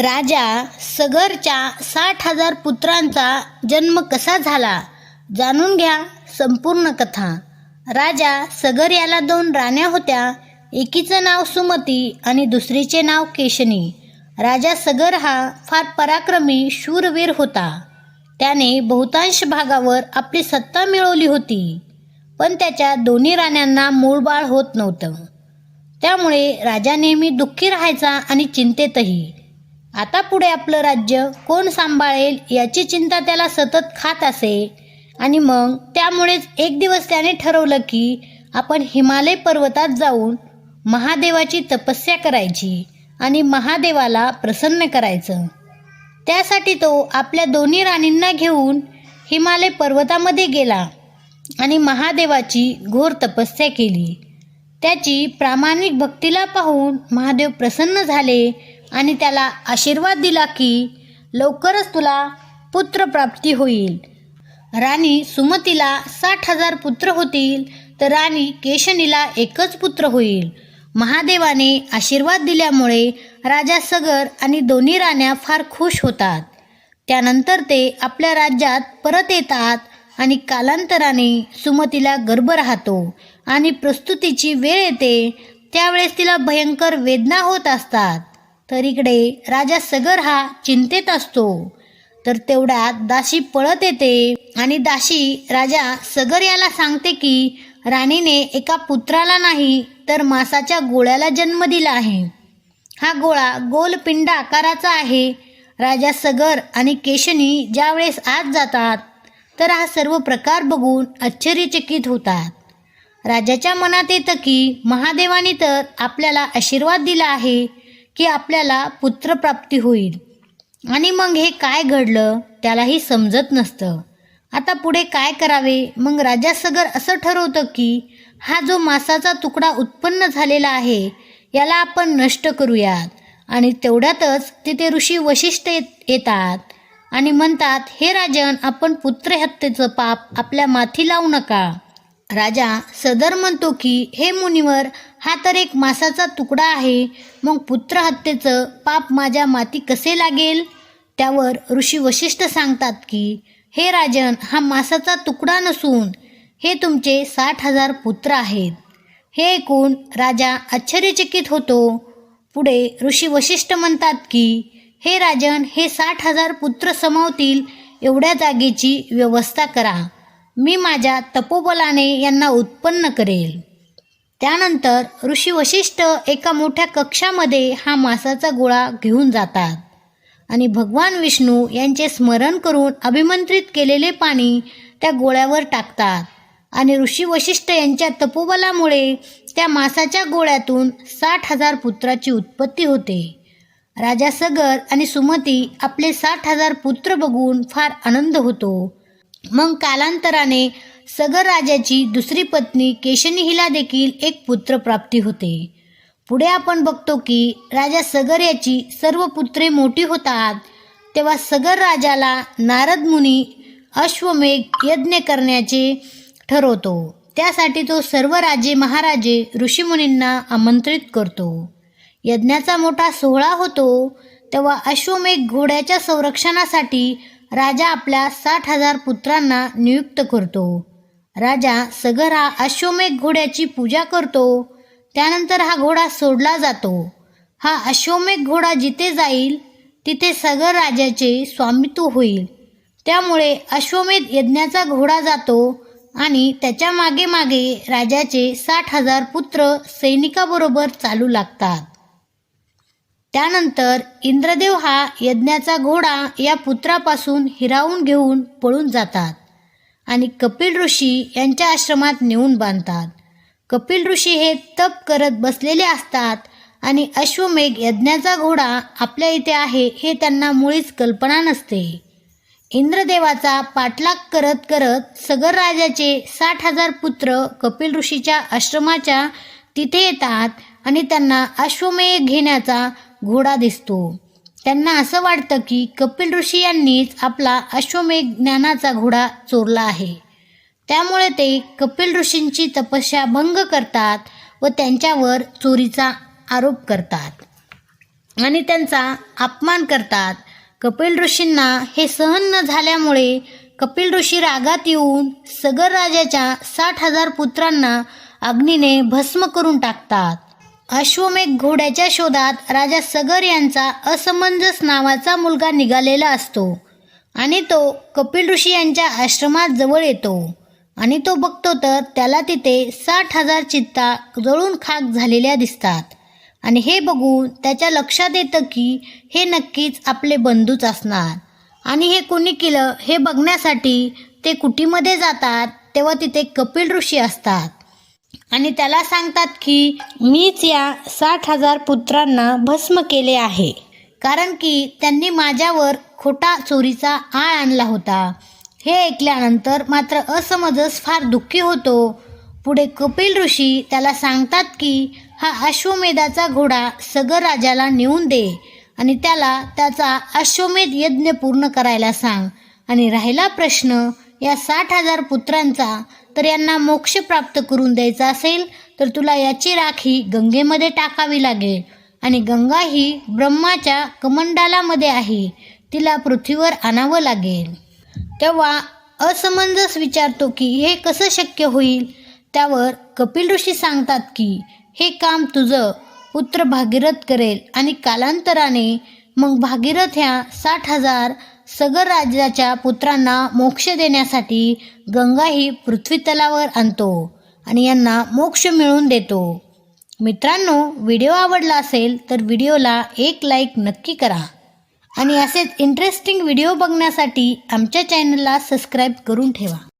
राजा सगरच्या साठ हजार पुत्रांचा जन्म कसा झाला? जाणून घ्या संपूर्ण कथा. राजा सगर याला दोन राण्या होत्या. एकीचं नाव सुमती आणि दुसरीचे नाव केशनी. राजा सगर हा फार पराक्रमी शूरवीर होता. त्याने बहुतांश भागावर आपली सत्ता मिळवली होती. पण त्याच्या दोन्ही राण्यांना मूळबाळ होत नव्हतं. त्यामुळे राजा नेहमी दुःखी राहायचा आणि चिंतेतही. आता पुढे आपलं राज्य कोण सांभाळेल याची चिंता त्याला सतत खात असे. आणि मग त्यामुळेच एक दिवस त्याने ठरवलं की आपण हिमालय पर्वतात जाऊन महादेवाची तपस्या करायची आणि महादेवाला प्रसन्न करायचं. त्यासाठी तो आपल्या दोन्ही राणींना घेऊन हिमालय पर्वतामध्ये गेला आणि महादेवाची घोर तपस्या केली. त्याची प्रामाणिक भक्तीला पाहून महादेव प्रसन्न झाले आणि त्याला आशीर्वाद दिला की लवकरच तुला पुत्रप्राप्ती होईल. राणी सुमतीला साठ हजार पुत्र होतील तर राणी केशनीला एकच पुत्र होईल. महादेवाने आशीर्वाद दिल्यामुळे राजा सगर आणि दोन्ही राण्या फार खुश होतात. त्यानंतर ते आपल्या राज्यात परत येतात आणि कालांतराने सुमतीला गर्भ राहतो आणि प्रस्तुतीची वेळ येते त्यावेळेस तिला भयंकर वेदना होत असतात. तर इकडे राजा सगर हा चिंतेत असतो. तर तेवढ्यात दाशी पळत येते आणि दाशी राजा सगर याला सांगते की राणीने एका पुत्राला नाही तर मासाच्या गोळ्याला जन्म दिला आहे. हा गोळा गोल पिंड आकाराचा आहे. राजा सगर आणि केशनी ज्यावेळेस आत जातात तर हा सर्व प्रकार बघून आश्चर्यचकित होतात. राजाच्या मनात येतं की महादेवाने तर आपल्याला आशीर्वाद दिला आहे की आपल्याला पुत्रप्राप्ती होईल. आणि मग हे काय घडलं त्यालाही समजत नसतं. आता पुढे काय करावे? मग राजा सगर असं ठरवतं की हा जो मासाचा तुकडा उत्पन्न झालेला आहे याला आपण नष्ट करूयात. आणि तेवढ्यातच तिथे ऋषी वशिष्ठ येत येतात आणि म्हणतात हे राजन आपण पुत्रहत्येचं पाप आपल्या माथी लावू नका. राजा सदर म्हणतो की हे मुनिवर हा तर एक मासाचा तुकडा आहे. मग पुत्रहत्येचं पाप माझ्या माती कसे लागेल? त्यावर ऋषी वशिष्ठ सांगतात की हे राजन हा मासाचा तुकडा नसून हे तुमचे साठ हजार पुत्र आहेत. हे ऐकून राजा आश्चर्यचकित होतो. पुढे ऋषी वशिष्ठ म्हणतात की हे राजन हे साठ हजार पुत्र समावतील एवढ्या जागेची व्यवस्था करा. मी माझ्या तपोबलाने यांना उत्पन्न करेल. त्यानंतर ऋषी वशिष्ठ एका मोठ्या कक्षामध्ये हा मासाचा गोळा घेऊन जातात आणि भगवान विष्णू यांचे स्मरण करून अभिमंत्रित केलेले पाणी त्या गोळ्यावर टाकतात. आणि ऋषी वशिष्ठ यांच्या तपोबलामुळे त्या मासाच्या गोळ्यातून साठ हजार पुत्राची उत्पत्ती होते. राजा सगर आणि सुमती आपले साठ हजार पुत्र बघून फार आनंद होतो. मग कालांतराने सगर राजाची दुसरी पत्नी केशनी हिला देखील एक पुत्र प्राप्ती होते. पुढे आपण बघतो की राजा सगर याची सर्व पुत्रे मोठी होतात तेव्हा सगर राजाला नारद मुनी अश्वमेघ यज्ञ करण्याचे ठरवतो. त्यासाठी तो सर्व राजे महाराजे ऋषीमुनींना आमंत्रित करतो. यज्ञाचा मोठा सोहळा होतो तेव्हा अश्वमेघ घोड्याच्या संरक्षणासाठी राजा आपल्या साठ हजार पुत्रांना नियुक्त करतो. राजा सगर हा अश्वमेघ घोड्याची पूजा करतो. त्यानंतर हा घोडा सोडला जातो. हा अश्वमेघ घोडा जिथे जाईल तिथे सगर राजाचे स्वामित्व होईल. त्यामुळे अश्वमेध यज्ञाचा घोडा जातो आणि त्याच्यामागे मागे राजाचे साठ हजार पुत्र सैनिकाबरोबर चालू लागतात. त्यानंतर इंद्रदेव हा यज्ञाचा घोडा या पुत्रापासून हिरावून घेऊन पळून जातात. आणि कपिल ऋषी यांच्या आश्रमात नेऊन बांधतात. कपिल ऋषी हे तप करत बसलेले असतात आणि अश्वमेघ यज्ञाचा घोडा आपल्या इथे आहे हे त्यांना मुळीच कल्पना नसते. इंद्रदेवाचा पाठलाग करत करत सगर राजाचे साठ हजार पुत्र कपिल ऋषीच्या आश्रमाच्या तिथे येतात आणि त्यांना अश्वमेघ घेण्याचा घोडा दिसतो. त्यांना असं वाटतं की कपिल ऋषी यांनीच आपला अश्वमेघ ज्ञानाचा घोडा चोरला आहे. त्यामुळे ते कपिल ऋषींची तपस्या भंग करतात व त्यांच्यावर चोरीचा आरोप करतात. आणि त्यांचा अपमान करतात. कपिल ऋषींना हे सहन न झाल्यामुळे कपिल ऋषी रागात येऊन सगर राजाच्या साठ हजार पुत्रांना अग्नीने भस्म करून टाकतात. अश्वमेघ घोड्याच्या शोधात राजा सगर यांचा असमंजस नावाचा मुलगा निघालेला असतो आणि तो कपिल ऋषी यांच्या आश्रमात जवळ येतो आणि तो बघतो तर त्याला तिथे साठ हजार चित्ता जळून खाक झालेल्या दिसतात. आणि हे बघून त्याच्या लक्षात येतं की हे नक्कीच आपले बंधूच असणार. आणि हे कोणी केलं हे बघण्यासाठी ते कुटीमध्ये जातात तेव्हा तिथे कपिल ऋषी असतात. आणि त्याला सांगतात की मीच या साठ हजार पुत्रांना भस्म केले आहे. कारण की त्यांनी माझ्यावर खोटा चोरीचा आळ आणला होता. हे ऐकल्यानंतर मात्र असमजस फार दुःखी होतो. पुढे कपिल ऋषी त्याला सांगतात की हा अश्वमेधाचा घोडा सगर राजाला नेऊन दे आणि त्याला त्याचा अश्वमेध यज्ञ पूर्ण करायला सांग. आणि राहिला प्रश्न या साठ हजार पुत्रांचा तर यांना मोक्ष प्राप्त करून द्यायचा असेल तर तुला याची राखी गंगेमध्ये टाकावी लागेल. आणि गंगा ही ब्रह्माच्या कमंडालामध्ये आहे. तिला पृथ्वीवर आणावं लागेल. तेव्हा असमंजस विचारतो की हे कसं शक्य होईल? त्यावर कपिल ऋषी सांगतात की हे काम तुझं पुत्र भागीरथ करेल आणि कालांतराने मग भागीरथ ह्या साठ हजार सगर राज्याच्या पुत्रांना मोक्ष देण्यासाठी गंगा ही पृथ्वी तलावर आणतो आणि यांना मोक्ष मिळवून देतो. मित्रांनो व्हिडिओ आवडला असेल तर व्हिडिओला एक लाईक नक्की करा. आणि असेच इंटरेस्टिंग व्हिडिओ बघण्यासाठी आमच्या चॅनलला सबस्क्राईब करून ठेवा.